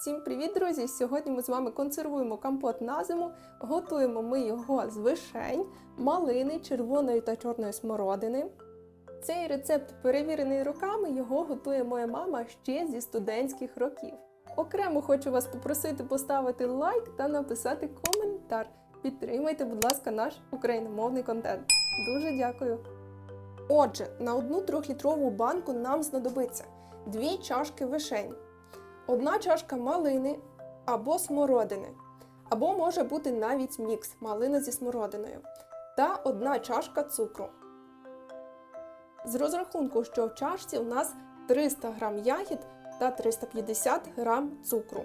Всім привіт, друзі! Сьогодні ми з вами консервуємо компот на зиму. Готуємо ми його з вишень, малини, червоної та чорної смородини. Цей рецепт перевірений роками, його готує моя мама ще зі студентських років. Окремо хочу вас попросити поставити лайк та написати коментар. Підтримайте, будь ласка, наш україномовний контент. Дуже дякую. Отже, на одну трьохлітрову банку нам знадобиться дві чашки вишень, одна чашка малини або смородини, або може бути навіть мікс малини зі смородиною, та одна чашка цукру. З розрахунку, що в чашці у нас 300 г ягід та 350 г цукру.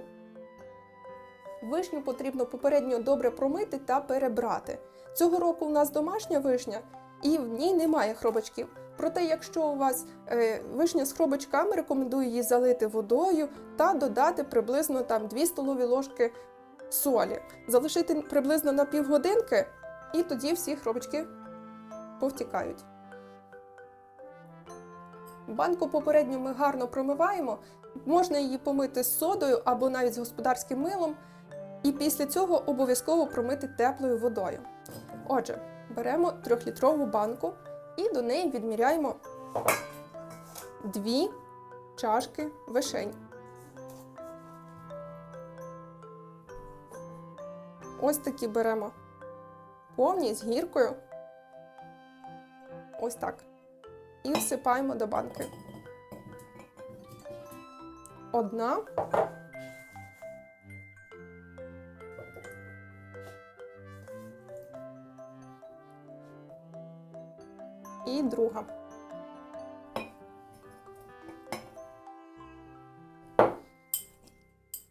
Вишню потрібно попередньо добре промити та перебрати. Цього року у нас домашня вишня, і в ній немає хробачків. Проте, якщо у вас е, вишня з хробачками, рекомендую її залити водою та додати приблизно там 2 столові ложки солі. Залишити приблизно на півгодинки, і тоді всі хробачки повтікають. Банку попередньо ми гарно промиваємо, можна її помити з содою або навіть з господарським милом, і після цього обов'язково промити теплою водою. Отже, беремо 3-літрову банку і до неї відміряємо 2 чашки вишень. Ось такі беремо повні з гіркою. Ось так. І всипаємо до банки. Одна. І друга.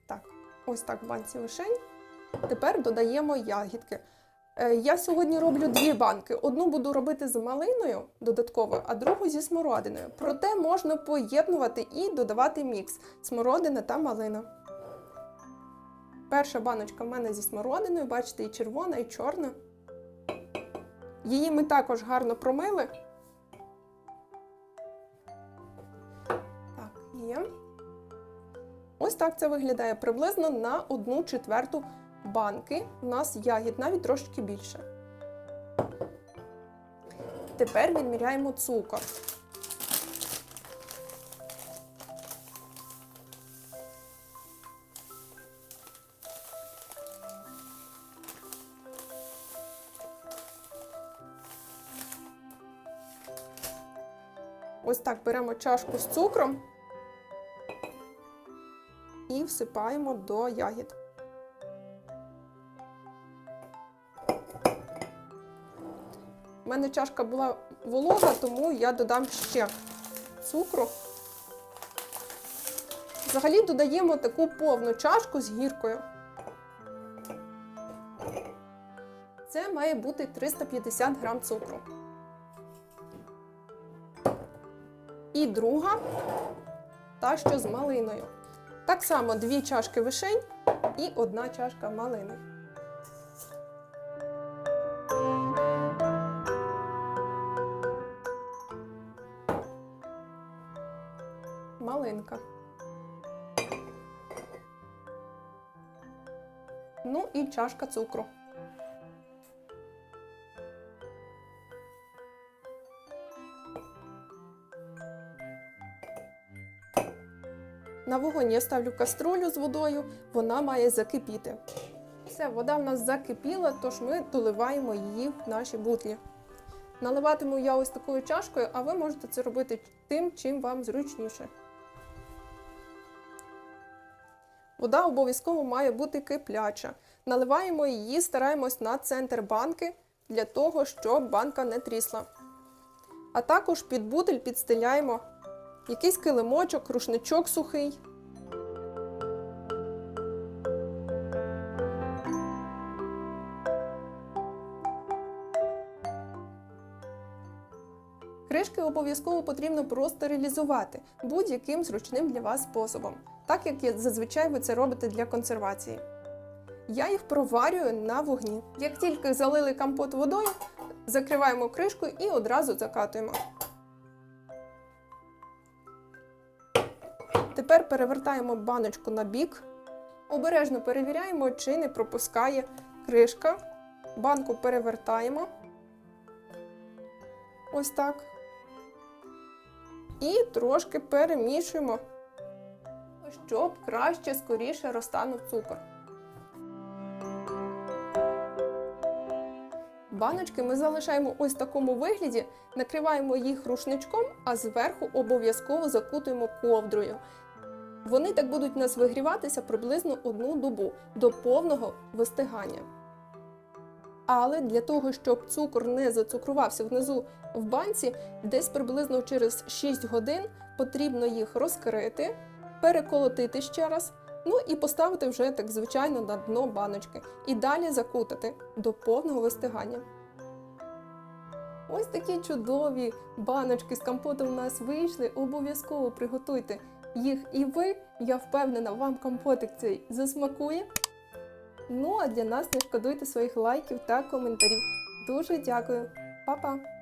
Так, ось так в банці вишень. Тепер додаємо ягідки. Е, Я сьогодні роблю дві банки. Одну буду робити з малиною додатково, а другу зі смородиною. Проте можна поєднувати і додавати мікс смородина та малина. Перша баночка в мене зі смородиною, бачите, і червона, і чорна. Її ми також гарно промили. Є. Ось так це виглядає приблизно на одну четверту банки. У нас ягід навіть трошки більше. Тепер відміряємо цукор. Ось так беремо чашку з цукром і всипаємо до ягід. У мене чашка була волога, тому я додам ще цукру. Взагалі додаємо таку повну чашку з гіркою. Це має бути 350 грам цукру. І друга, та що з малиною. Так само дві чашки вишень і одна чашка малини. Малинка. Ну і чашка цукру. На вогонь я ставлю каструлю з водою, вона має закипіти. Все, вода в нас закипіла, тож ми доливаємо її в наші бутлі. Наливатиму я ось такою чашкою, а ви можете це робити тим, чим вам зручніше. Вода обов'язково має бути кипляча. Наливаємо її, стараємось на центр банки для того, щоб банка не трісла. А також під бутиль підстеляємо якийсь килимочок, рушничок сухий. Кришки обов'язково потрібно простерилізувати будь-яким зручним для вас способом, так як зазвичай ви це робите для консервації. Я їх проварюю на вогні. Як тільки залили компот водою, закриваємо кришкою і одразу закатуємо. Тепер перевертаємо баночку на бік Обережно перевіряємо, чи не пропускає кришка. Банку перевертаємо. Ось так. І трошки перемішуємо, щоб краще, скоріше розтанув цукор. Баночки ми залишаємо ось в такому вигляді, накриваємо їх рушничком, а зверху обов'язково закутуємо ковдрою. Вони так будуть у нас вигріватися приблизно одну добу до повного вистигання. Але для того, щоб цукор не зацукрувався внизу в банці, десь приблизно через 6 годин потрібно їх розкрити, переколотити ще раз, ну і поставити вже так звичайно на дно баночки. І далі закутати до повного вистигання. Ось такі чудові баночки з компотом у нас вийшли. Обов'язково приготуйте їх і ви. Я впевнена, вам компотик цей засмакує. Ну а для нас не шкодуйте своїх лайків та коментарів. Дуже дякую, Па-па!